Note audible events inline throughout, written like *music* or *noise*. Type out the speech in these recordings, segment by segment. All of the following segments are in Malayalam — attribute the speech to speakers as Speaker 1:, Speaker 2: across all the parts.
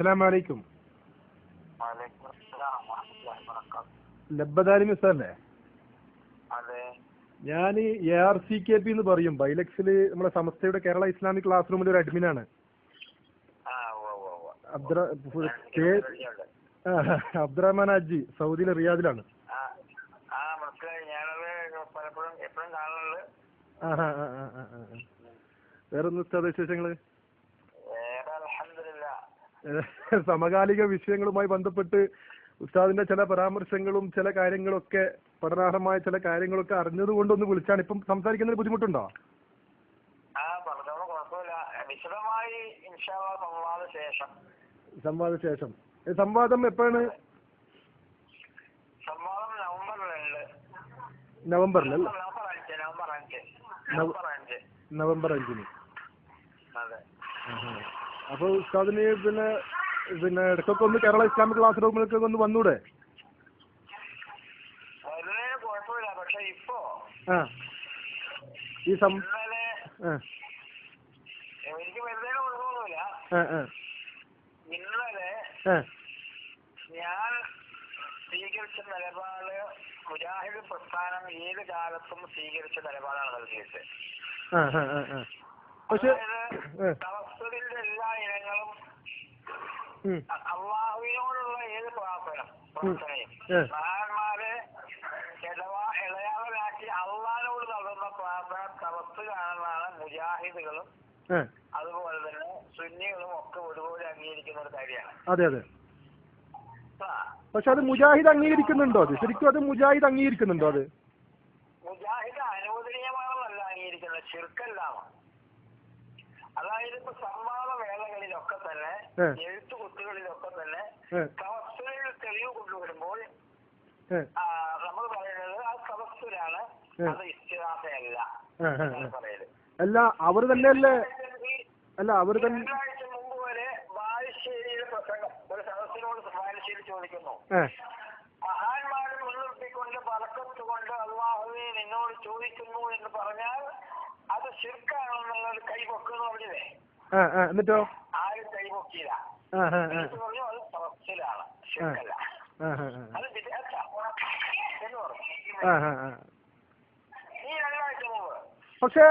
Speaker 1: അലൈക്കും.
Speaker 2: വലൈക്കും
Speaker 1: ലബ്ബദാലി
Speaker 2: അതെ.
Speaker 1: ഞാൻ A R C K P എന്ന് പറയും. ബൈലക്സിൽ നമ്മുടെ സംസ്ഥയുടെ കേരള ഇസ്ലാമിക് ക്ലാസ് റൂമിൽ ഒരു അഡ്മിനാണ്
Speaker 2: ആ ഉവ്വ് ഉവ്വ് ഉവ്വ്.
Speaker 1: അബ്ദുറ
Speaker 2: ഞാൻ
Speaker 1: കെ
Speaker 2: പരിചയമുണ്ട്.
Speaker 1: ആ, അബ്ദുറഹ്മാൻ അജി സൗദിയിലെ റിയാദിലാണ്.
Speaker 2: ആ ആ മനസ്സിലായി ഞാനത് പലപ്പോഴും എപ്പോഴും കാണുന്നുണ്ട്
Speaker 1: ആ ആ ആ ആ ആ, ആ. വേറെ ഒന്ന് ഉസ്താദ് വിശേഷങ്ങൾ
Speaker 2: വേറെ അൽഹംദുലില്ലാ
Speaker 1: ഏഹ്, സമകാലിക വിഷയങ്ങളുമായി ബന്ധപ്പെട്ട് ഉസ്താദിന്റെ ചില പരാമർശങ്ങളും ചില കാര്യങ്ങളൊക്കെ പഠനാർഹമായ ചില കാര്യങ്ങളൊക്കെ അറിഞ്ഞത് കൊണ്ടൊന്ന് വിളിച്ചാണ്. ഇപ്പം സംസാരിക്കുന്നതിന് ബുദ്ധിമുട്ടുണ്ടോ?
Speaker 2: വിശദമായി സംവാദ ശേഷം.
Speaker 1: സംവാദ ശേഷം. സംവാദം എപ്പോഴാണ്?
Speaker 2: സംവാദം നവംബർ രണ്ട്
Speaker 1: നവംബറിലല്ലേ
Speaker 2: നവംബർ അഞ്ച്. നവംബർ
Speaker 1: അഞ്ചിന്.
Speaker 2: അതെ.
Speaker 1: അപ്പൊ ഉസ്താദിന് പിന്നെ പിന്നെ ഇടയ്ക്കൊക്കെ ഒന്ന് കേരള ഇസ്ലാമിക് ക്ലാസ് റൂമിലൊക്കെ ഒന്ന് വന്നൂടെ?
Speaker 2: പക്ഷെ ഇപ്പോ
Speaker 1: ഈ സം
Speaker 2: എനിക്ക് വരുന്നതിന് കുഴപ്പമൊന്നുമില്ല
Speaker 1: ആ ആ.
Speaker 2: ഇന്നലെ
Speaker 1: ആ.
Speaker 2: ഞാൻ സ്വീകരിച്ച നിലപാട് മുജാഹിദ് പ്രസ്ഥാനം ഏത് കാലത്തും സ്വീകരിച്ച നിലപാടാണ് നൽകിയത്.
Speaker 1: പക്ഷെ
Speaker 2: അതായത്
Speaker 1: ആ,
Speaker 2: തവസ്സുലിന്റെ എല്ലാ ഇനങ്ങളും
Speaker 1: ഉം,
Speaker 2: അ- അള്ളാഹുവിനോടുള്ള ഏത് പ്രാർത്ഥന? പ്രാർത്ഥനയും.
Speaker 1: ഏ.
Speaker 2: മഹാന്മാരെ ഇടവാ ഇളയാവലാക്കി അള്ളാഹിനോട് നടന്ന പ്രാർത്ഥന തവസ് കാണുന്നതാണ് മുജാഹിദുകളും അതുപോലെ തന്നെ സുന്നികളും ഒക്കെ ഒരുപോലെ അംഗീകരിക്കുന്ന ഒരു കാര്യമാണ്.
Speaker 1: അതെ അതെ. പക്ഷെ അത് മുജാഹിദ് അംഗീകരിക്കുന്നുണ്ടോ അത്? ശരിക്കും അത് മുജാഹിദ് അംഗീകരിക്കുന്നുണ്ടോ അത്?
Speaker 2: മുജാഹിദ് അനുവദനീയമാണെന്നല്ല അംഗീകരിക്കുന്നത് അതായത് ഇപ്പൊ സംവാദ വേളകളിലൊക്കെ തന്നെ
Speaker 1: എഴുത്തു
Speaker 2: എഴുത്തുകുത്തുകളിലൊക്കെ തന്നെ
Speaker 1: ഏ,
Speaker 2: തവസ്സുലിൽ തെളിവ് കൊണ്ടുവരുമ്പോൾ നമ്മൾ പറയുന്നത് അത് തവസ്സുലാണ് അത് ഇസ്തിഹാസയല്ല
Speaker 1: ആ, ആ,
Speaker 2: പറയുന്നത്.
Speaker 1: അല്ല അവർ തന്നെയല്ലേ അല്ല അവർ തന്നെ
Speaker 2: മുമ്പ് വരെ ബാലുശ്ശേരിയിലെ പ്രസംഗം ഒരു സദസ്സിനോട് ബാലുശ്ശേരി ചോദിക്കുന്നു. മഹാന്മാരെ മുൻനിർത്തിക്കൊണ്ട് പറക്കത്തുകൊണ്ട് അള്ളാഹുവിനെ അള്ളാഹുവെ നിന്നോട് ചോദിക്കുന്നു എന്ന് പറഞ്ഞാൽ അത് ശിർക്കാണെന്നുള്ളത് കൈപൊക്കെന്ന് പറഞ്ഞില്ലേ?
Speaker 1: എന്നിട്ടോ?
Speaker 2: ആരും കൈപൊക്കിയില്ല. പറഞ്ഞു അത് ശിർക്കല്ല. എന്ന് പറഞ്ഞു
Speaker 1: പക്ഷേ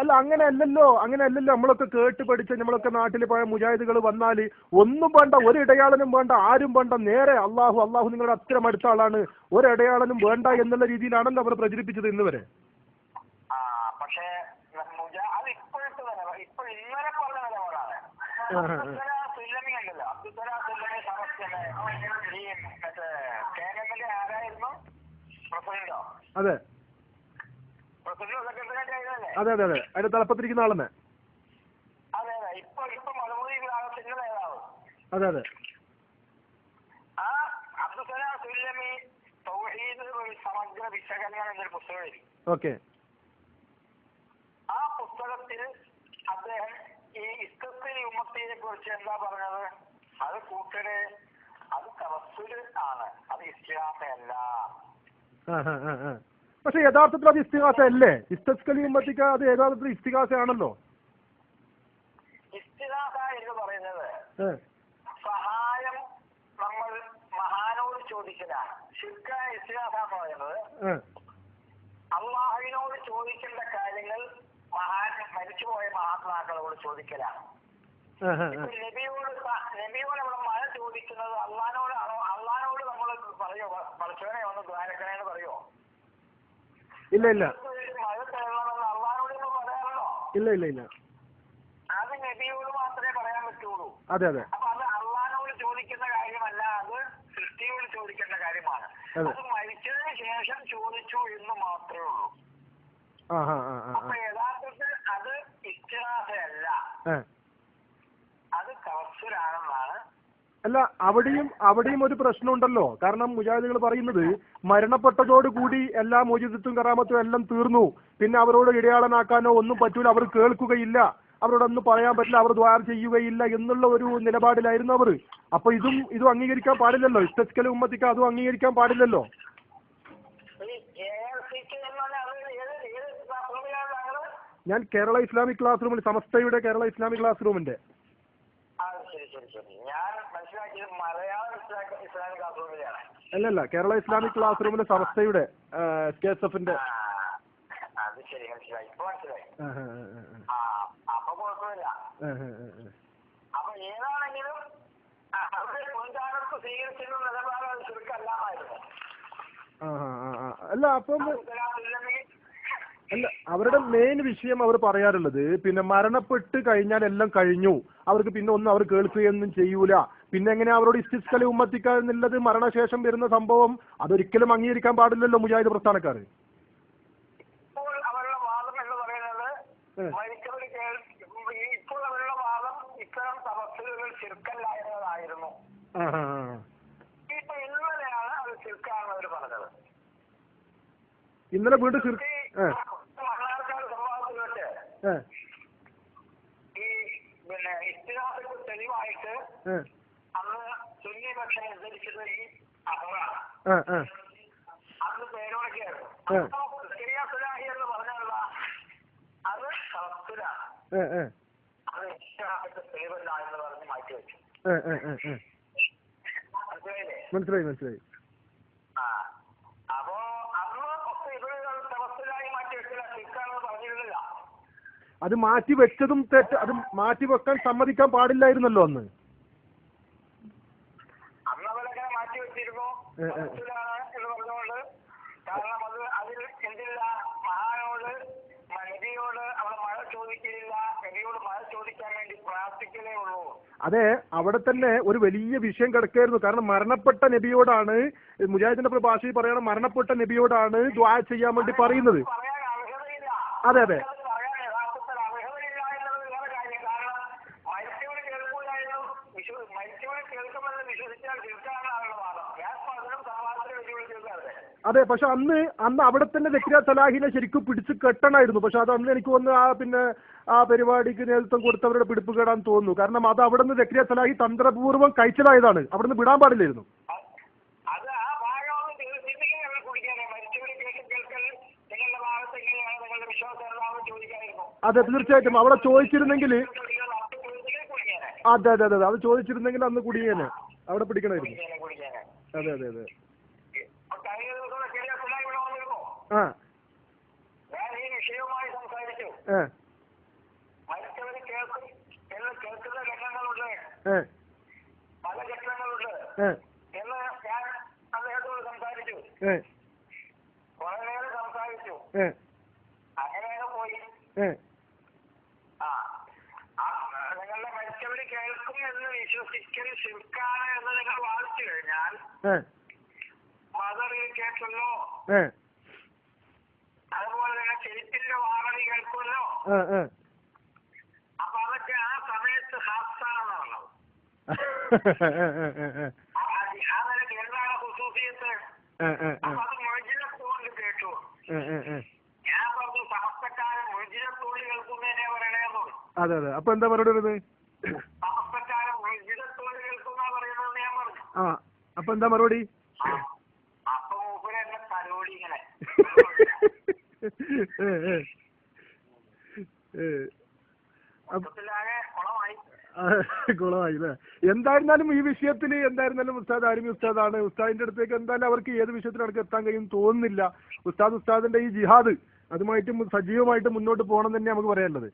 Speaker 1: അല്ല അങ്ങനെ അല്ലല്ലോ അങ്ങനെ അല്ലല്ലോ നമ്മളൊക്കെ കേട്ട് പഠിച്ച് നമ്മളൊക്കെ നാട്ടിൽ പോയ മുജാഹിദുകൾ വന്നാൽ ഒന്നും വേണ്ട ഒരു ഇടയാളനും വേണ്ട ആരും വേണ്ട നേരെ അള്ളാഹു അള്ളാഹു നിങ്ങളുടെ അത്തരം അടുത്ത ആളാണ്. ഒരു ഇടയാളനും വേണ്ട എന്നുള്ള രീതിയിലാണല്ലോ അവർ പ്രചരിപ്പിച്ചത് ഇന്ന് വരെ
Speaker 2: പക്ഷേ അത് ഇപ്പോഴത്തെ നിലപാട് ഇപ്പൊ ഇന്നലെ പറഞ്ഞ നിലപാടാണ് സുല്ലമി ഉണ്ടല്ലോ. അബ്ദുത്തല ഈ മറ്റേ കേരളത്തിന്റെ ആരായിരുന്നു? പ്രസിഡന്റോ?
Speaker 1: അതെ.
Speaker 2: പ്രസിഡന്റ് സെക്രട്ടറി ആയിരുന്നല്ലേ?
Speaker 1: അതെ അതെ അതെ. അതിന്റെ തലപ്പത്തിരിക്കുന്ന ആളെന്നെ.
Speaker 2: അതെ അതെ. ഇപ്പൊ ഇപ്പൊ മലമുറി വിഭാഗത്തിന്റെ നേതാവ്.
Speaker 1: അതെ അതെ.
Speaker 2: ആ അബ്ദുസലാം സുല്ലമി തൗഹീദ് സമഗ്ര വിശകലനം എന്നൊരു പുസ്തകം എഴുതി.
Speaker 1: ഓക്കെ
Speaker 2: ആ പുസ്തകത്തിൽ അദ്ദേഹം ഈ ഇസ്തത്തിൽ ഉമ്മത്തിനെ കുറിച്ച് എന്താ പറഞ്ഞത്? അത് കൂട്ടര് അത് തവസ്സുൽ ആണ്. അത് ഇസ്ലാമല്ല
Speaker 1: പക്ഷെ യഥാർത്ഥത്തിൽ അത് ഇസ്തിഹാസ അല്ലേ ഇസ്തസ്കലി ഉമ്മത്തിക്ക അത് യഥാർത്ഥത്തിൽ ഇസ്തിഹാസ ആണല്ലോ
Speaker 2: ഇസ്തിഹാസ എന്ന് പറയുന്നത് സഹായം നമ്മൾ മഹാനോട് ചോദിക്കലാണ്. ശുക്ര ഇസ്തിഹാസ എന്ന് പറയുന്നത് മഹാത്മാക്കളോട് ചോദിക്കലാണ്. നബിയോട് നബിയോട് നമ്മൾ മഴ ചോദിക്കുന്നത് അള്ളഹാനോടാണോ അള്ളഹാനോട് നമ്മൾ പറയോ? പഠിച്ചവനെ ഒന്ന് ദ്വാരക്കണേ എന്ന് പറയോ?
Speaker 1: ഇല്ല ഇല്ല.
Speaker 2: മഴ തരണമെന്ന് അള്ളഹാനോട് നമ്മൾ പറയാറുണ്ടോ?
Speaker 1: ഇല്ല ഇല്ല ഇല്ല.
Speaker 2: അത് നബിയോട് മാത്രമേ പറയാൻ പറ്റുള്ളൂ.
Speaker 1: അതെ അതെ.
Speaker 2: അപ്പൊ അത് അള്ളഹാനോട് ചോദിക്കുന്ന കാര്യമല്ല അത് സൃഷ്ടിയോട് ചോദിക്കേണ്ട കാര്യമാണ്.
Speaker 1: അതെ.
Speaker 2: മരിച്ചതിന് ശേഷം ചോദിച്ചു എന്ന് മാത്രമേ ഉള്ളൂ. അപ്പൊ യഥാർത്ഥത്തിൽ അത് ഇസ്തിഹാസയല്ല
Speaker 1: ആ.
Speaker 2: അത്
Speaker 1: അല്ല അവിടെയും അവിടെയും ഒരു പ്രശ്നമുണ്ടല്ലോ. കാരണം മുജാഹിദുകൾ പറയുന്നത് മരണപ്പെട്ടതോടുകൂടി എല്ലാ മോചിതത്വം കറാമത്തും എല്ലാം തീർന്നു. പിന്നെ അവരോട് ഇടയാളനാക്കാനോ ഒന്നും പറ്റൂല. അവർ കേൾക്കുകയില്ല. അവരോടൊന്നും പറയാൻ പറ്റില്ല. അവർ ദ്വാര ചെയ്യുകയില്ല എന്നുള്ള ഒരു നിലപാടിലായിരുന്നു അവർ. അപ്പൊ ഇതും ഇതും അംഗീകരിക്കാൻ പാടില്ലല്ലോ. ഇസ്തസ്കല ഉമ്മത്തിക്ക് അതും അംഗീകരിക്കാൻ പാടില്ലല്ലോ
Speaker 2: ഈ ARCK എന്ന് പറഞ്ഞാൽ അത് ഏത് ഏത് ക്ലാസ്റൂമിലാണ് താങ്കൾ?
Speaker 1: ഞാൻ കേരള ഇസ്ലാമിക് ക്ലാസ് റൂമിൽ സമസ്തയുടെ കേരള ഇസ്ലാമിക് ക്ലാസ് റൂമിന്റെ അല്ലല്ല കേരള ഇസ്ലാമിക് ക്ലാസ് റൂമിലെ സമസ്തയുടെ കെ എസ് എഫിന്റെ
Speaker 2: അപ്പൊ ഏതാണെങ്കിലും സ്വീകരിച്ചിരുന്ന ചുരുക്കല്ലാമായിരുന്നു.
Speaker 1: അല്ല അപ്പം അല്ല അവരുടെ മെയിൻ വിഷയം അവർ പറയാറുള്ളത് പിന്നെ മരണപ്പെട്ട് കഴിഞ്ഞാൽ എല്ലാം കഴിഞ്ഞു. അവർക്ക് പിന്നെ ഒന്നും അവർ കേൾക്കുകയൊന്നും ചെയ്യൂല. പിന്നെ എങ്ങനെ അവരോട് ഇസ്റ്റിസ് കളി ഉമ്മത്തിക്ക എന്നുള്ളത് മരണശേഷം വരുന്ന സംഭവം അതൊരിക്കലും അംഗീകരിക്കാൻ പാടില്ലല്ലോ മുജാഹിദ് പ്രസ്ഥാനക്കാർ
Speaker 2: ഇപ്പോൾ അവരുടെ വാദം ഇത്തരം തപസ്സിലുകൾ എന്നതായിരുന്നു ഇപ്പൊ ഇന്നലെയാണ് അത് ചുരുക്കാണെന്ന് അവർ പറഞ്ഞത്.
Speaker 1: ഇന്നലെ വീണ്ടും
Speaker 2: ഈ പിന്നെ ഇസ്തിഹാസക്ക് തെളിവായിട്ട് അന്ന് സുന്നി പക്ഷം ഉദ്ധരിച്ചത് ഈ അഹ്റാണ്. അന്ന് പേരോടൊക്കെയായിരുന്നു സുലാഹി എന്ന് പറഞ്ഞാൽ അത് തവസ്സുലാണ് അത് ഇസ്തിഹാസക്ക് തെളിവല്ല എന്ന് പറഞ്ഞ് മാറ്റി വെച്ചു.
Speaker 1: മനസ്സിലായി മനസ്സിലായി
Speaker 2: ആ അപ്പോ അന്ന് ഒക്കെ ഇവരുകൾ തവസ്സിലായി മാറ്റി വെച്ചില്ല ശിക്കാണെന്ന് പറഞ്ഞിരുന്നില്ല
Speaker 1: അത് മാറ്റി വെച്ചതും തെറ്റ് അത് മാറ്റി വെക്കാൻ സമ്മതിക്കാൻ പാടില്ലായിരുന്നല്ലോ അന്ന്.
Speaker 2: കാരണം അത് അതിൽ എന്തില്ല? മഹാനോട് മ- നബിയോട് അവിടെ മഴ ചോദിക്കില്ല നബിയോട് മഴ ചോദിക്കാൻ വേണ്ടി പ്രാർത്ഥിക്കലേ ഉള്ളൂ.
Speaker 1: അതെ അവിടെ തന്നെ ഒരു വലിയ വിഷയം കിടക്കായിരുന്നു കാരണം മരണപ്പെട്ട നബിയോടാണ് മുജാഹിദിന്റെ ഭാഷയിൽ പറയണം മരണപ്പെട്ട നബിയോടാണ് ദ്വാ ചെയ്യാൻ വേണ്ടി പറയുന്നത്. അതെ അതെ
Speaker 2: അത് പറയാൻ യഥാർത്ഥത്തിൽ അർഹതയില്ല എന്നുള്ളത് വേറെ കാര്യം കാരണം മരിച്ചവർ കേൾക്കൂല എന്നും വിശ്വ മരിച്ചവർ കേൾക്കുമെന്ന് വിശ്വസിച്ചാൽ തീർച്ചയായുള്ള വാദം ഞാൻ അതിനും സമാധാനം വെല്ലുവിളിച്ചത്
Speaker 1: അതെ പക്ഷെ അന്ന് അന്ന് അവിടെ തന്നെ ദക്രിയ സലാഹിനെ ശരിക്കും പിടിച്ച് കെട്ടണമായിരുന്നു പക്ഷെ അത് അന്ന് എനിക്ക് വന്ന് ആ പിന്നെ ആ പരിപാടിക്ക് നേതൃത്വം കൊടുത്തവരുടെ പിടിപ്പ് കേടാൻ തോന്നുന്നു. കാരണം അത് അവിടെ നിന്ന് ദക്രിയ സലാഹി തന്ത്രപൂർവം കഴിച്ചതായതാണ്. അവിടെ നിന്ന് വിടാൻ പാടില്ലായിരുന്നു.
Speaker 2: അതെ തീർച്ചയായിട്ടും.
Speaker 1: അവിടെ ചോദിച്ചിരുന്നെങ്കിൽ
Speaker 2: ചോദിക്കുന്നത് അപ്പോൾ ചോദിച്ചെങ്കിൽ കുടിക്കാനേ
Speaker 1: അതെ അതെ അതെ അതെ. ചോദിച്ചിരുന്നെങ്കിൽ അന്ന് കുടിയേനെ അവിടെ പിടിക്കണമായിരുന്നു. അതെ അതെ അതെ. ആ.
Speaker 2: പല ഘട്ടങ്ങളുണ്ട്. എന്ന് ഞാൻ അദ്ദേഹത്തോട് സംസാരിച്ചു.
Speaker 1: ഏ.
Speaker 2: കുറെ നേരം സംസാരിച്ചു.
Speaker 1: ഏ.
Speaker 2: അങ്ങനെയാണ് പോയി
Speaker 1: ഏ
Speaker 2: ആ ആ, നിങ്ങളുടെ മരിച്ചവർ കേൾക്കും എന്ന് വിശ്വസിക്കൽ ശിർക്കാണ് എന്ന് നിങ്ങൾ വാദിച്ചു കഴിഞ്ഞാൽ മദർ കേട്ടല്ലോ. അതുപോലെ തന്നെ ചെരുപ്പിന്റെ വാറണി കേൾക്കുമല്ലോ. അപ്പൊ അതൊക്കെ ആ സമയത്ത് ഹാസ്താണെന്ന് പറഞ്ഞത്. *laughs* ആ ആ നിലയ്ക്ക് എന്താണ് ഹുസൂസിയത്ത്? അപ്പൊ അത് മൊഴിജിനത്ത് കൊണ്ട് കേട്ടു. ഞാൻ പറഞ്ഞു സമസ്തക്കാരൻ മൊഴിജിനത്തോട് കേൾക്കുന്നതിനെ പറയണേന്ന്
Speaker 1: അതെ അതെ. അപ്പൊ എന്താ പറയുന്നത് വരുന്നത്
Speaker 2: സമസ്തക്കാരൻ മൊഴിജിനത്തോട് കേൾക്കുന്ന പറയുന്നത് ഞാൻ പറഞ്ഞു
Speaker 1: ആ അപ്പൊ എന്താ മറുപടി?
Speaker 2: കുളമായി.
Speaker 1: അല്ലേ? എന്തായിരുന്നാലും ഈ വിഷയത്തിൽ എന്തായിരുന്നാലും ഉസ്താദ് ആരുമി ഉസ്താദാണ്. ഉസ്താദിന്റെ അടുത്തേക്ക് എന്തായാലും അവർക്ക് ഏത് വിഷയത്തിൽ അവർക്ക് എത്താൻ കഴിയും തോന്നുന്നില്ല. ഉസ്താദ് ഉസ്താദിന്റെ ഈ ജിഹാദ് അതുമായിട്ട് സജീവമായിട്ട് മുന്നോട്ട് പോകണം തന്നെ നമുക്ക് പറയാനുള്ളത്.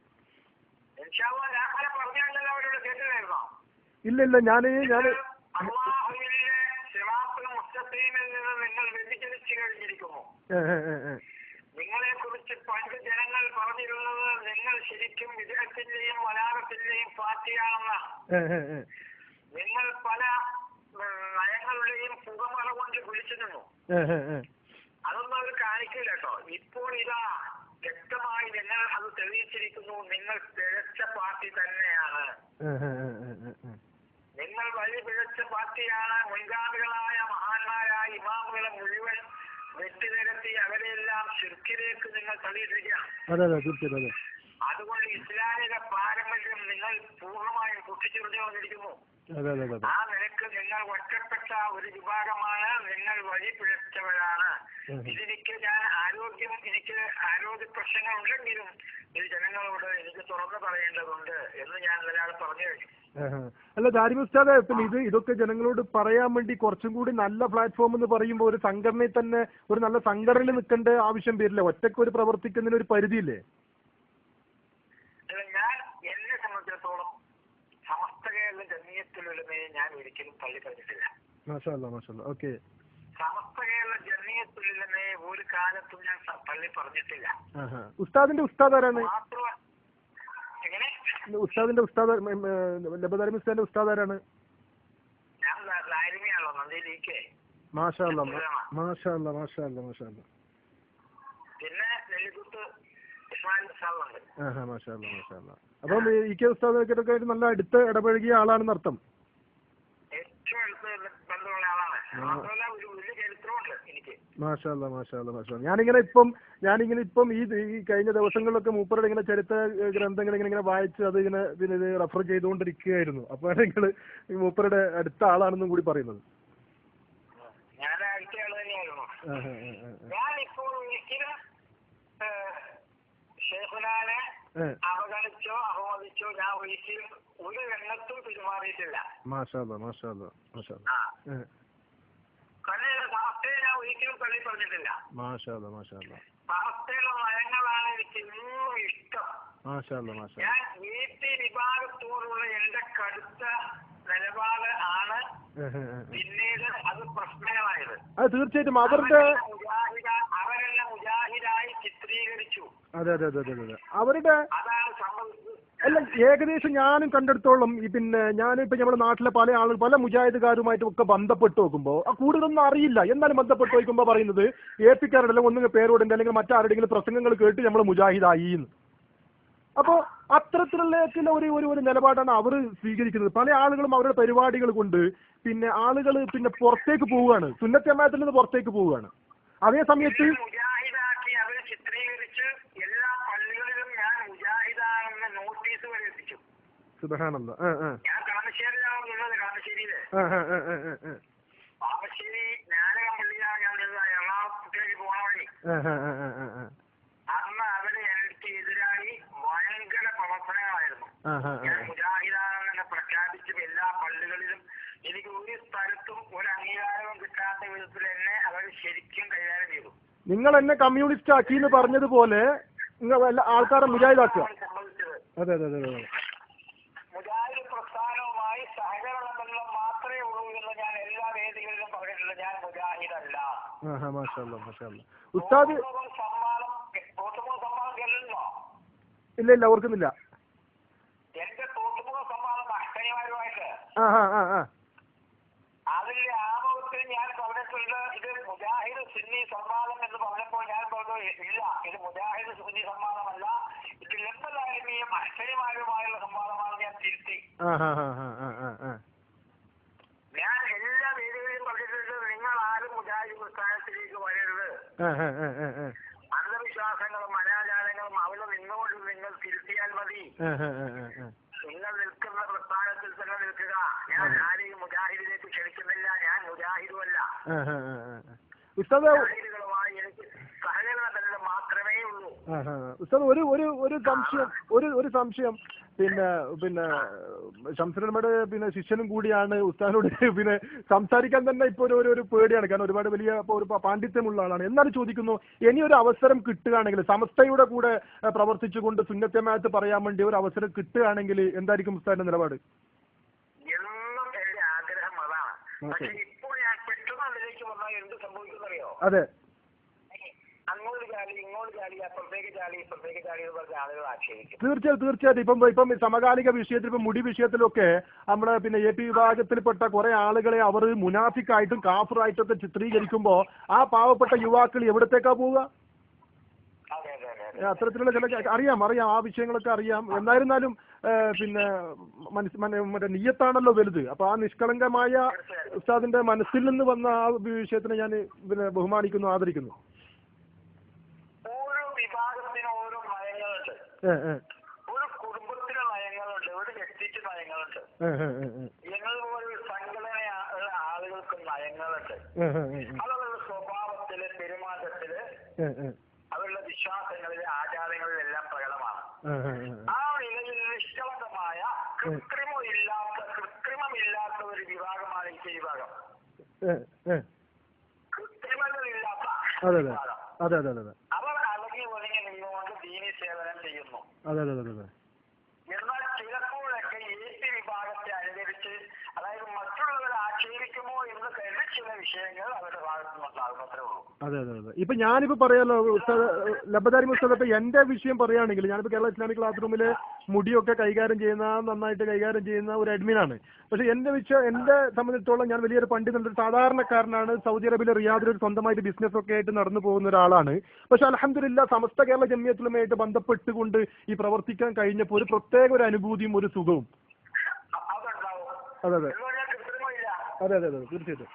Speaker 1: ഇല്ല ഇല്ല ഞാൻ ഞാൻ
Speaker 2: നിങ്ങളെ കുറിച്ച് പണ്ട് ജനങ്ങൾ പറഞ്ഞിരുന്നത് നിങ്ങൾ ശരിക്കും വിജയത്തിന്റെയും മലയാളത്തിന്റെയും പാർട്ടിയാണെന്ന. നിങ്ങൾ പല നയങ്ങളുടെയും പുകമറ കൊണ്ട് വിളിച്ചു നിന്നു അതൊന്നും അവർ കാണിക്കില്ല കേട്ടോ. ഇപ്പോൾ ഇതാ വ്യക്തമായി നിങ്ങൾ അത് തെളിയിച്ചിരിക്കുന്നു. നിങ്ങൾ പിഴച്ച പാർട്ടി തന്നെയാണ്. നിങ്ങൾ വഴി പിഴച്ച പാർട്ടിയാണ്. മുൻഗാമികളായ മഹാന്മാരായ ഇമാമുകളെ മുഴുവൻ വെട്ടിനിരത്തി അവരെല്ലാം ശിർക്കിലേക്ക് നിങ്ങൾ തള്ളിയിട്ടിരിക്കുകയാണ്
Speaker 1: അതെ അതെ തീർച്ചയായിട്ടും അതെ.
Speaker 2: അതുകൊണ്ട് ഇസ്ലാമിക പാരമ്പര്യം നിങ്ങൾ
Speaker 1: പൂർണമായും പൊട്ടിച്ചുറിഞ്ഞു വന്നിരിക്കുന്നു
Speaker 2: ആ നിലയ്ക്ക് നിങ്ങൾ ഒറ്റപ്പെട്ട ഒരു വിഭാഗമാണ് നിങ്ങൾ വഴി പിഴച്ചവരാണ് ഇതിലേക്ക് ഞാൻ ആരോഗ്യം എനിക്ക് ആരോഗ്യ പ്രശ്നങ്ങൾ ഉണ്ടെങ്കിലും ഇത് ജനങ്ങളോട് എനിക്ക് തുറന്നു പറയേണ്ടതുണ്ട് എന്ന് ഞാൻ ഒരാൾ പറഞ്ഞു കഴിഞ്ഞു.
Speaker 1: അല്ല ദാരിമുസ്താദ് പിന്നെ ഇത് ഇതൊക്കെ ജനങ്ങളോട് പറയാൻ വേണ്ടി കുറച്ചും കൂടി നല്ല പ്ലാറ്റ്ഫോം എന്ന് പറയുമ്പോൾ ഒരു സംഘടനയിൽ തന്നെ ഒരു നല്ല സംഘടനയിൽ നിൽക്കേണ്ട ആവശ്യം വരില്ല. ഒറ്റയ്ക്ക് ഒരു പ്രവർത്തിക്കുന്നതിന് ഒരു പരിധിയില്ലേ
Speaker 2: അല്ല, ഞാൻ എന്നെ സംബന്ധിച്ചിടത്തോളം സമസ്ത കേരള ജനീയത്തിലുള്ളമയെ ഞാൻ ഒരിക്കലും തള്ളി പറഞ്ഞിട്ടില്ല
Speaker 1: ഓക്കെ.
Speaker 2: സമസ്ത കേരള ഒരു കാലത്തും ഞാൻ തള്ളി പറഞ്ഞിട്ടില്ല.
Speaker 1: ഉസ്താദിന്റെ ഉസ്താദ് ആരാണ്?
Speaker 2: എങ്ങനെ?
Speaker 1: ഉസ്താദിന്റെ ഉസ്താദ് ഉസ്താദിന്റെ ഉസ്താദ് ആരാണ്?
Speaker 2: ഞാൻ ലാരിമയാണല്ലോ നന്ദിയിലേക്ക്
Speaker 1: മാഷാല്ല മാഷാല്ല മാഷാല്ല മാഷാല്ല
Speaker 2: പിന്നെ നെല്ലിക്കുത്ത്
Speaker 1: അപ്പം ഈ കെ ഉസ്താദൊക്കെ ഒരു നല്ല അടുത്ത് ഇടപഴകിയ ആളാണെന്ന് അർത്ഥം
Speaker 2: മാത്രമല്ല ഒരു വലിയ ചരിത്രമുണ്ട് എനിക്ക്
Speaker 1: മാഷാല്ല മാഷാല്ല മാഷാല്ല. ഞാനിങ്ങനെ ഇപ്പം ഞാനിങ്ങനെ ഇപ്പം ഈ ഈ കഴിഞ്ഞ ദിവസങ്ങളിലൊക്കെ മൂപ്പരുടെ ഇങ്ങനെ ചരിത്ര ഗ്രന്ഥങ്ങൾ ഇങ്ങനെ ഇങ്ങനെ വായിച്ച് അത് ഇങ്ങനെ പിന്നെ റെഫർ ചെയ്തുകൊണ്ടിരിക്കുകയായിരുന്നു. അപ്പോഴാണ് നിങ്ങൾ മൂപ്പരുടെ അടുത്ത ആളാണെന്നും കൂടി പറയുന്നത്.
Speaker 2: ഞാൻ അടുത്ത അവഗണിച്ചോ അപമതിച്ചോ ഞാൻ ഒരിക്കലും ഒരു രംഗത്തും പെരുമാറിയിട്ടില്ല. കളിയുടെ സമസ്തയെ ഞാൻ ഒരിക്കലും കളി പറഞ്ഞിട്ടില്ല സമസ്തയുടെ നയങ്ങളാണ് എനിക്ക് ഇന്നും ഇഷ്ടം. ഞാൻ വി പി വിഭാഗത്തോടുള്ള എന്റെ കടുത്ത നിലപാട് ആണ്. പിന്നീട് അത് പ്രശ്നമായത്.
Speaker 1: തീർച്ചയായിട്ടും അവരുടെ
Speaker 2: അവരെന്നെ
Speaker 1: അതെ അതെ അതെ അതെ അതെ. അവരുടെ അല്ല ഏകദേശം ഞാനും കണ്ടെടുത്തോളം ഈ പിന്നെ ഞാനിപ്പോ നമ്മുടെ നാട്ടിലെ പല ആളുകൾ പല മുജാഹിദുകാരുമായിട്ടും ഒക്കെ ബന്ധപ്പെട്ട് നോക്കുമ്പോൾ ആ കൂടുതലൊന്നും അറിയില്ല. എന്നാലും ബന്ധപ്പെട്ട് നോക്കുമ്പോൾ പറയുന്നത്? എ പിക്കാരുടെ അല്ലെങ്കിൽ ഒന്നുകിൽ പേരോടിന്റെ അല്ലെങ്കിൽ മറ്റാരുടെങ്കിലും പ്രസംഗങ്ങൾ കേട്ട് നമ്മൾ മുജാഹിദായി എന്ന്. അപ്പോൾ അത്തരത്തിലുള്ള ഒരു ഒരു ഒരു നിലപാടാണ് അവർ സ്വീകരിക്കുന്നത്. പല ആളുകളും അവരുടെ പരിപാടികൾ കൊണ്ട് പിന്നെ ആളുകൾ പിന്നെ പുറത്തേക്ക് പോവുകയാണ്. സുന്നത്തമായത്തിൽ നിന്ന് പുറത്തേക്ക് പോവുകയാണ്. അതേ സമയത്ത്
Speaker 2: എന്നെ മുജാഹിദാക്കി അവർ ചിത്രീകരിച്ച് എല്ലാ പള്ളികളിലും ഞാൻ മുജാഹിദാണെന്ന് നോട്ടീസ് വരെ എത്തിച്ചു
Speaker 1: സുബഹാനല്ല. ആ ആ.
Speaker 2: ഞാൻ കളമശ്ശേരിയിലാണ് നിന്നത് കളമശ്ശേരി ഞാനകം പള്ളിയിലാണ് ഞാൻ നിന്നത് എറണാകുളത്തേക്ക് പോണ വഴി. അന്ന് അവർ എനിക്ക് എതിരായി ഭയങ്കര പ്രവർത്തനങ്ങളായിരുന്നു. ഞാൻ മുജാഹിദാണെന്ന് പ്രഖ്യാപിച്ചും എല്ലാ പള്ളികളിലും എനിക്ക് ഒരു സ്ഥലത്തും ഒരു അംഗീകാരവും കിട്ടാത്ത വിധത്തിൽ എന്നെ അവർ ശരിക്കും കൈകാര്യം ചെയ്തു.
Speaker 1: നിങ്ങൾ എന്നെ കമ്മ്യൂണിസ്റ്റ് ആക്കി എന്ന് പറഞ്ഞതുപോലെ നിങ്ങൾ എല്ലാ ആൾക്കാരെ മുജാഹിദാക്കുക. അതെ അതെ അതെ അതെ.
Speaker 2: മാത്രമേ ഉള്ളൂ എന്ന് ഞാൻ എല്ലാ വേദികളിലും പറഞ്ഞിട്ടുണ്ട്. ഞാൻ മുജാഹിദല്ല.
Speaker 1: മാഷാല്ല ഉസ്താദ്
Speaker 2: സമ്മാനം തോട്ടുമുഖ സമ്മാനം കേൾക്കുന്നോ
Speaker 1: ഇല്ല ഇല്ല ഓർക്കുന്നില്ല.
Speaker 2: എന്റെ തോട്ടുമുഖ സമ്മാനം അഷ്ടനിമാരുമായിട്ട് അതിന്റെ ആമുഖത്തിൽ ഞാൻ പറഞ്ഞിട്ടുണ്ട് ഇത് മുജാഹിദ് സുന്നി സമ്മാനം എന്ന് പറഞ്ഞപ്പോൾ ഞാൻ പറഞ്ഞു ഇല്ല ഇത് മുജാഹിദ് സുന്നി സമ്മാനമല്ല. ഇത് ലംബലാലിമിയും അക്ഷരിമാരുമായുള്ള സമ്മാനമാണ് ഞാൻ തിരുത്തി
Speaker 1: ആ ഹാ ഹാ ഹാ ആ ആ ആ
Speaker 2: ഞാൻ എല്ലാ വേദികളിലും പറഞ്ഞിട്ടുണ്ട് നിങ്ങൾ ആരും മുജാഹിദ് പ്രസ്ഥാനത്തിലേക്ക് വരരുത്
Speaker 1: ആ ആ ആ ആ ആ
Speaker 2: അന്ധവിശ്വാസങ്ങളും അനാചാരങ്ങളും അവിടെ നിന്നുകൊണ്ട് നിങ്ങൾ തിരുത്തിയാൽ മതി. നിങ്ങൾ നിൽക്കുന്ന പ്രസ്ഥാനത്തിൽ തന്നെ നിൽക്കുക. ഞാൻ ആരെയും മുജാഹിദിലേക്ക് ക്ഷണിക്കുന്നില്ല. ഞാൻ മുജാഹിദുമല്ല.
Speaker 1: ഉസ്താദ്
Speaker 2: മുജാഹിദുകളുമായി എനിക്ക് സഹകരണ ബന്ധം മാത്രമേ ഉള്ളൂ
Speaker 1: ആ ആ ഉസ്താദ് ഒരു ഒരു ഒരു സംശയം ഒരു ഒരു സംശയം. പിന്നെ പിന്നെ ശംസനമ്മയുടെ പിന്നെ ശിഷ്യനും കൂടിയാണ് ഉസ്താദിനോട് *laughs* പിന്നെ സംസാരിക്കാൻ തന്നെ ഇപ്പൊ ഒരു ഒരു പേടിയാണ്. കാരണം ഒരുപാട് വലിയ ഒരു പാണ്ഡിത്യമുള്ള ആളാണ്. എന്നാലും ചോദിക്കുന്നു ഇനി ഒരു അവസരം കിട്ടുകയാണെങ്കിൽ സമസ്തയുടെ കൂടെ പ്രവർത്തിച്ചുകൊണ്ട് സുന്നത്യമായിട്ട് പറയാൻ വേണ്ടി ഒരു അവസരം കിട്ടുകയാണെങ്കിൽ എന്തായിരിക്കും ഉസ്താദിന്റെ നിലപാട്?
Speaker 2: പക്ഷെ ഇപ്പോൾ ഞാൻ പെട്ടെന്ന് അതിലേക്ക് വന്നാൽ എന്ത് സംഭവിക്കുന്നറിയോ
Speaker 1: അതെ
Speaker 2: അങ്ങോട്ട് ചാടി ഇങ്ങോട്ട് ചാടി അപ്പുറത്തേക്ക് ചാടി ഇപ്പുറത്തേക്ക് ചാടി എന്ന് പറഞ്ഞ ആളുകൾ ആക്ഷേപിക്കും
Speaker 1: തീർച്ചയായും തീർച്ചയായിട്ടും. ഇപ്പം ഇപ്പം സമകാലിക വിഷയത്തിൽ ഇപ്പം മുടി വിഷയത്തിലൊക്കെ നമ്മുടെ പിന്നെ എ പി വിഭാഗത്തിൽപ്പെട്ട കുറെ ആളുകളെ അവർ മുനാഫിക്കായിട്ടും കാഫറായിട്ടും ഒക്കെ ചിത്രീകരിക്കുമ്പോൾ ആ പാവപ്പെട്ട യുവാക്കൾ എവിടത്തേക്കാ പോവുക?
Speaker 2: അതെ അതെ അതെ
Speaker 1: അത്തരത്തിലുള്ള ചില അറിയാം അറിയാം. ആ വിഷയങ്ങളൊക്കെ അറിയാം. എന്നായിരുന്നാലും പിന്നെ മനസ് മന- മറ്റേ നീയത്താണല്ലോ വലുത്. അപ്പൊ ആ നിഷ്കളങ്കമായ ഉസ്താദിന്റെ മനസ്സിൽ നിന്ന് വന്ന ആ വിഷയത്തിനെ ഞാൻ പിന്നെ ബഹുമാനിക്കുന്നു ആദരിക്കുന്നു.
Speaker 2: ഒരു കുടുംബത്തിന് നയങ്ങളുണ്ട് ഒരു വ്യക്തിക്ക് നയങ്ങളുണ്ട്. ഞങ്ങൾ ഒരു സംഘടന
Speaker 1: ആളുകൾക്ക് നയങ്ങളുണ്ട്.
Speaker 2: അവരുടെ
Speaker 1: സ്വഭാവത്തിൽ പെരുമാറ്റത്തിൽ.
Speaker 2: അവരുടെ വിശ്വാസങ്ങളിലെ ആചാരങ്ങളിലെല്ലാം പ്രകടമാണ്.
Speaker 1: ആ,
Speaker 2: നിലയിൽ നിഷ്കളങ്കമായ കൃത്രിമമില്ലാത്ത കൃത്രിമമില്ലാത്ത ഒരു വിഭാഗമാണ് ഈ വിഭാഗം. കൃത്രിമങ്ങളില്ലാത്ത
Speaker 1: അതെ അതെ അതെ അതെ അതെ
Speaker 2: അവർ അടങ്ങി ഒതുങ്ങി നിന്നുകൊണ്ട് ദീനി സേവനം ചെയ്യുന്നു
Speaker 1: അതെ അതെ അതെ അതെ
Speaker 2: എന്നാൽ ചിലപ്പോഴൊക്കെ ഏത് വിഭാഗത്തെ അനുകരിച്ച് അതായത് മറ്റുള്ളവർ ആക്ഷേപിക്കുമോ എന്ന് കരുതി ചില വിഷയങ്ങൾ അവരുടെ ഭാഗത്തു നിന്നുണ്ടാകുന്നത്രേ ഉള്ളൂ.
Speaker 1: അതെ അതെ അതെ ഇപ്പൊ ഞാനിപ്പോ പറയാലോ ഉസ്താദ് ലബദാരി ഉസ്താദ് ഇപ്പൊ എന്റെ വിഷയം പറയുകയാണെങ്കിൽ ഞാനിപ്പോ കേരള ഇസ്ലാമിക് ക്ലാസ് റൂമിൽ മുടിയൊക്കെ കൈകാര്യം ചെയ്യുന്ന നന്നായിട്ട് കൈകാര്യം ചെയ്യുന്ന ഒരു അഡ്മിനാണ് പക്ഷെ എന്റെ വെച്ച് എന്റെ സംബന്ധിച്ചിടത്തോളം ഞാൻ വലിയൊരു പണ്ഡിതൻ ഒരു സാധാരണക്കാരനാണ്. സൗദി അറേബ്യയിലെ റിയാദിൽ ഒരു സ്വന്തമായിട്ട് ബിസിനസ് ഒക്കെ ആയിട്ട് നടന്നു പോകുന്ന ഒരാളാണ്. പക്ഷെ അലഹമില്ല സമസ്ത കേരള ജമ്യത്തിലുമായിട്ട് ബന്ധപ്പെട്ടുകൊണ്ട് ഈ പ്രവർത്തിക്കാൻ കഴിഞ്ഞപ്പോൾ ഒരു പ്രത്യേക ഒരു അനുഭൂതിയും ഒരു സുഖവും. അതെ അതെ. അതെ അതെ അതെ. തീർച്ചയായിട്ടും.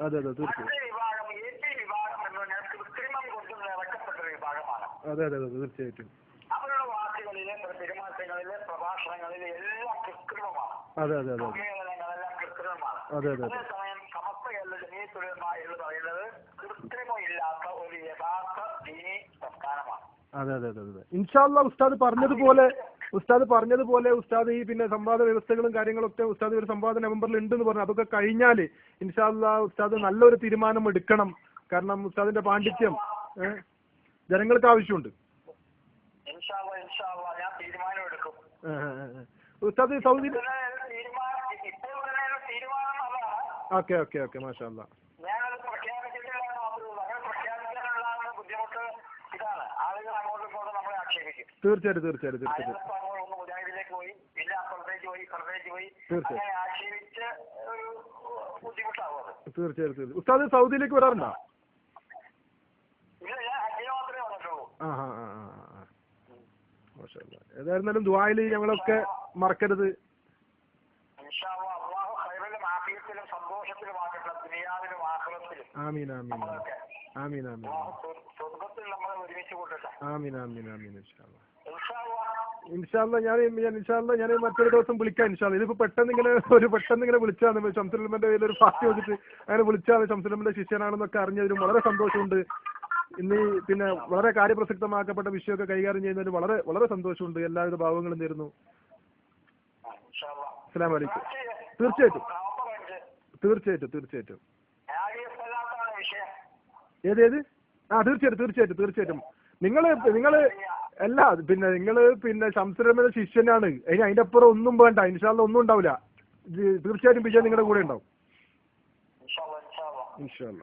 Speaker 1: അതെ അതെ
Speaker 2: തീർച്ചയായിട്ടും.
Speaker 1: അതെ അതെ അതെ. തീർച്ചയായിട്ടും
Speaker 2: അവരുടെ വാക്കുകളിലെ പെരുമാറ്റങ്ങളിലെ പ്രഭാഷണങ്ങളിലെ എല്ലാം കൃത്രിമമാണ്
Speaker 1: അതെ അതെ അതെ അതെ.
Speaker 2: കൃത്രിമമാണ്.
Speaker 1: അതെ അതെ
Speaker 2: അതേസമയം എന്ന് പറയുന്നത് കൃത്രിമമില്ലാത്ത ഒരു യഥാർത്ഥ ദീനി പ്രസ്ഥാനമാണ്
Speaker 1: അതെ അതെ അതെ അതെ. ഇൻഷാല്ല ഉസ്താദ് പറഞ്ഞതുപോലെ ഉസ്താദ് പറഞ്ഞതുപോലെ ഉസ്താദ് ഈ പിന്നെ സംവാദ വ്യവസ്ഥകളും കാര്യങ്ങളൊക്കെ ഉസ്താദ് ഒരു സംവാദ നവംബറിൽ ഉണ്ടെന്ന് പറഞ്ഞു. അതൊക്കെ കഴിഞ്ഞാൽ ഇൻഷാല്ല ഉസ്താദ് നല്ലൊരു തീരുമാനം എടുക്കണം. കാരണം ഉസ്താദിന്റെ പാണ്ഡിത്യം ജനങ്ങൾക്ക് ആവശ്യമുണ്ട്. ഉസ്താദ് സൗദി ഓക്കെ ഓക്കെ ഓക്കെ മാഷാ
Speaker 2: പ്രഖ്യാപിച്ചിട്ടില്ല അങ്ങനെ പ്രഖ്യാപിക്കാനുള്ള ബുദ്ധിമുട്ട് ഇതാണ്. ആളുകൾ അങ്ങോട്ടും ഇങ്ങോട്ടും നമ്മളെ ആക്ഷേപിക്കും.
Speaker 1: തീർച്ചയായിട്ടും തീർച്ചയായിട്ടും തീർച്ചയായിട്ടും.
Speaker 2: ഒന്ന് മുജാഹിദിലേക്ക് പോയി ഇല്ല അപ്പുറത്തേക്ക് പോയി ഇപ്പുറത്തേക്ക് പോയി.
Speaker 1: തീർച്ചയായും.
Speaker 2: അങ്ങനെ ആക്ഷേപിച്ച് ഒരു ബുദ്ധിമുട്ടാവും അത്.
Speaker 1: തീർച്ചയായിട്ടും ഉസ്താദ് സൗദിയിലേക്ക് വരാറുണ്ടോ?
Speaker 2: ഇല്ല ഞാൻ ഹജ്ജിന് മാത്രമേ വന്നിട്ടുള്ളൂ.
Speaker 1: ആ ആ ആ ഏതായിരുന്നാലും ദുബായിൽ ഞങ്ങളൊക്കെ മറക്കരുത്. ആമീൻ ആമീൻ ആമീൻ. ആമീൻ ആമീൻ. ആമീൻ ആമീൻ ഇൻഷാല്ലാ
Speaker 2: ഇൻഷാല്ലാ
Speaker 1: ഞാൻ ഞാൻ ഇൻഷാല്ല ഞാൻ മറ്റൊരു ദിവസം വിളിക്കാം ഇൻഷാല്ല ഇതിപ്പോ പെട്ടെന്ന് ഇങ്ങനെ ഒരു പെട്ടെന്ന് ഇങ്ങനെ വിളിച്ചാണ് ശംസുലമ്മന്റെ കയ്യിൽ ഒരു പാർട്ടി വെച്ചിട്ട് അങ്ങനെ വിളിച്ചാണ് ശംസുലമ്മന്റെ ശിഷ്യനാണെന്നൊക്കെ അറിഞ്ഞതിലും വളരെ സന്തോഷമുണ്ട്. ഇന്ന് പിന്നെ വളരെ കാര്യപ്രസക്തമാക്കപ്പെട്ട വിഷയമൊക്കെ കൈകാര്യം ചെയ്യുന്നതിൽ വളരെ വളരെ സന്തോഷമുണ്ട്. എല്ലാവിധ ഭാവങ്ങളും നേരുന്നു അസ്സാം
Speaker 2: വലൈക്കും.
Speaker 1: തീർച്ചയായിട്ടും. തീർച്ചയായിട്ടും തീർച്ചയായിട്ടും. ഏത് ഏത്? ആ തീർച്ചയായിട്ടും തീർച്ചയായിട്ടും തീർച്ചയായിട്ടും. നിങ്ങൾ നിങ്ങൾ അല്ല പിന്നെ നിങ്ങൾ പിന്നെ ശംസുരമ്മയുടെ ശിഷ്യനാണ്. അതിന് അതിന്റെ അപ്പുറം ഒന്നും വേണ്ട. ഇൻഷാല്ല ഒന്നും ഉണ്ടാവില്ല. തീർച്ചയായിട്ടും വിജയം നിങ്ങളുടെ കൂടെ ഉണ്ടാവും.
Speaker 2: ഇൻഷാല്ല അസ്സാം
Speaker 1: ഇൻഷാല്ല